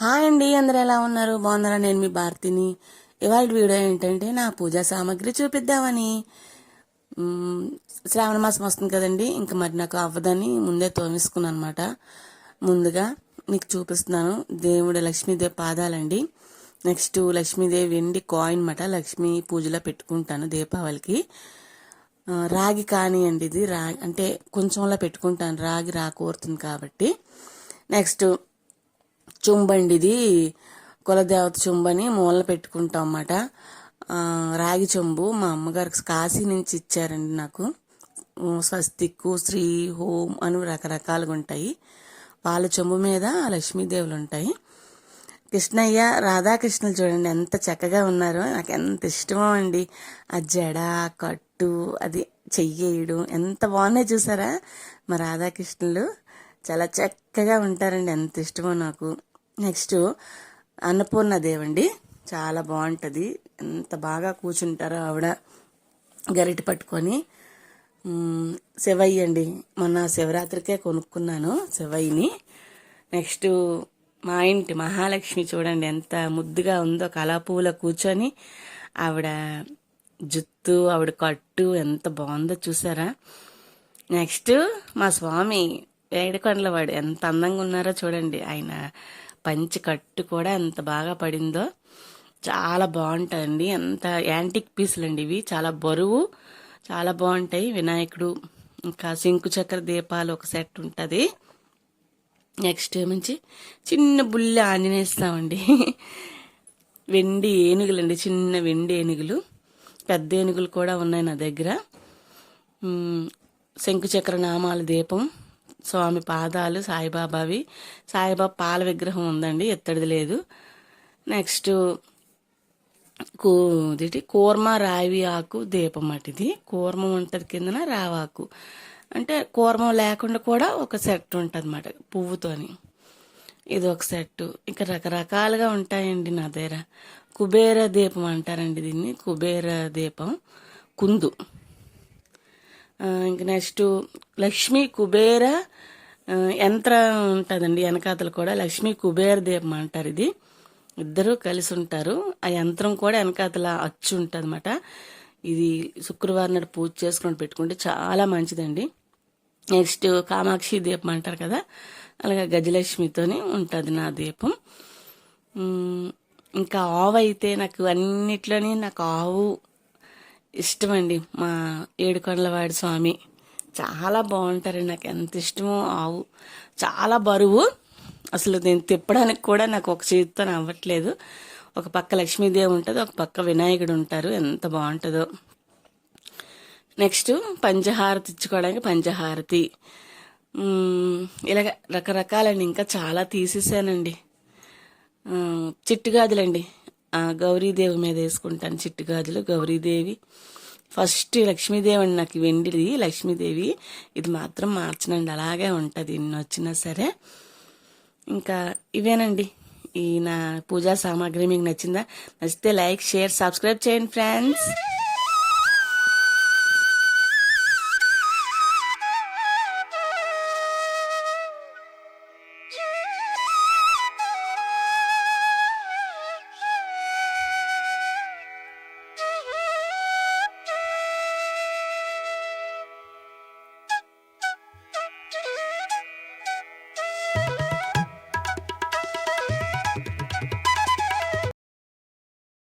Hi అండి అందరు ఎలా ఉన్నారు? బాగున్నారా? నేను మీ భారతిని. ఇవాళ వీడియో ఏంటంటే నా పూజా సామాగ్రి చూపిద్దామని. శ్రావణ మాసం వస్తుంది కదండి ఇంకా మరి నాకు అవ్వదని ముందే తోమేసుకున్నాను అనమాట ముందుగా మీకు చూపిస్తున్నాను దేవుడు లక్ష్మీదేవి పాదాలండి. నెక్స్ట్ లక్ష్మీదేవి వెండి కాయిన్ మాట లక్ష్మీ పూజలో పెట్టుకుంటాను దీపావళికి. రాగి రాగి కానియండి ఇది రాగి అంటే కొంచెంలా పెట్టుకుంటాను రాగి రాకూరుతుంది కాబట్టి. నెక్స్ట్ చుంబండి ఇది కులదేవత చుంబని మూల పెట్టుకుంటాం అన్నమాట. రాగి చెంబు మా అమ్మగారికి కాశీ నుంచి ఇచ్చారండి నాకు. స్వస్తిక్కు శ్రీ హోం అని రకరకాలుగా ఉంటాయి. వాళ్ళ చెంబు మీద లక్ష్మీదేవులు ఉంటాయి. కృష్ణయ్య రాధాకృష్ణులు చూడండి ఎంత చక్కగా ఉన్నారో. నాకు ఎంత ఇష్టమో అండి. ఆ జడ కట్టు అది చెయ్యేయడం ఎంత బాగున్నాయి చూసారా మా రాధాకృష్ణులు. చాలా చక్కగా ఉంటారండి. ఎంత ఇష్టమో నాకు. నెక్స్ట్ అన్నపూర్ణ దేవండి. చాలా బాగుంటుంది. ఎంత బాగా కూర్చుంటారో ఆవిడ గరిట పట్టుకొని. శివయ్య అండి. మొన్న శివరాత్రికే కొనుక్కున్నాను శివయ్యని. నెక్స్ట్ మా ఇంటి మహాలక్ష్మి చూడండి ఎంత ముద్దుగా ఉందో. కళాపువ్వులో కూర్చొని ఆవిడ జుత్తు ఆవిడ కట్టు ఎంత బాగుందో చూసారా? నెక్స్ట్ మా స్వామి ఏడుకొండలవాడు ఎంత అందంగా ఉన్నారో చూడండి. ఆయన పంచి కట్టు కూడా ఎంత బాగా పడిందో. చాలా బాగుంటుందండి ఎంత యాంటిక్ పీసులు అండి ఇవి. చాలా బరువు చాలా బాగుంటాయి. వినాయకుడు ఇంకా శంకు చక్ర దీపాలు ఒక సెట్ ఉంటుంది. నెక్స్ట్ ఏమించి చిన్న బుల్లి ఆంజనేస్తామండి వెండి ఏనుగులండి. చిన్న వెండి ఏనుగులు. పెద్ద ఏనుగులు కూడా ఉన్నాయి నా దగ్గర. శంకుచక్ర నామాల దీపం. స్వామి పాదాలు సాయిబాబావి. సాయిబాబా పాల విగ్రహం ఉందండి ఎత్తడిది లేదు. నెక్స్ట్ కూ ఇదేంటి? కూర్మ రావి ఆకు దీపం అటు ఇది కూర్మం ఉంటుంది కిందన రావాకు అంటే కూర్మం లేకుండా కూడా ఒక సెట్ ఉంటుంది అన్నమాట పువ్వుతోని. ఇది ఒక సెట్టు. ఇంకా రకరకాలుగా ఉంటాయండి నా దగ్గర. కుబేర దీపం అంటారండి దీన్ని. కుబేర దీపం కుందు. ఇంక నెక్స్ట్ లక్ష్మీ కుబేర యంత్రం ఉంటుందండి వెనకాతలు కూడా లక్ష్మీ కుబేర దీపం అంటారు ఇది. ఇద్దరూ కలిసి ఉంటారు. ఆ యంత్రం కూడా వెనకాతల అచ్చు ఉంటుంది అనమాట ఇది శుక్రవారం నాడు పూజ చేసుకొని పెట్టుకుంటే చాలా మంచిదండి. నెక్స్ట్ కామాక్షి దీపం అంటారు కదా అలాగే గజలక్ష్మితోని ఉంటుంది నా దీపం. ఇంకా ఆవు అయితే నాకు అన్నిట్లోని నాకు ఆవు ఇష్టమండి మా ఏడుకొండలవాడి స్వామి. చాలా బాగుంటారండి నాకు ఎంత ఇష్టమో ఆవు. చాలా బరువు. అసలు నేను తిప్పడానికి కూడా నాకు ఒక చేతితో అవ్వట్లేదు ఒక పక్క లక్ష్మీదేవి ఉంటుంది ఒక పక్క వినాయకుడు ఉంటారు. ఎంత బాగుంటుందో. నెక్స్ట్ పంచహారతి ఇచ్చుకోవడానికి పంచహారతి. ఇలాగ రకరకాలండి ఇంకా చాలా తీసేసానండి. చిట్టుగాదులండి గౌరీదేవి మీద వేసుకుంటాను చిట్టు గాజులు గౌరీదేవి. ఫస్ట్ లక్ష్మీదేవి అండి నాకు వెండిది లక్ష్మీదేవి. ఇది మాత్రం మార్చనండి అలాగే ఉంటుంది. ఇన్ని వచ్చినా సరే. ఇంకా ఇవేనండి. ఈ నా పూజా సామాగ్రి మీకు నచ్చిందా? నచ్చితే లైక్ షేర్ సబ్స్క్రైబ్ చేయండి ఫ్రెండ్స్.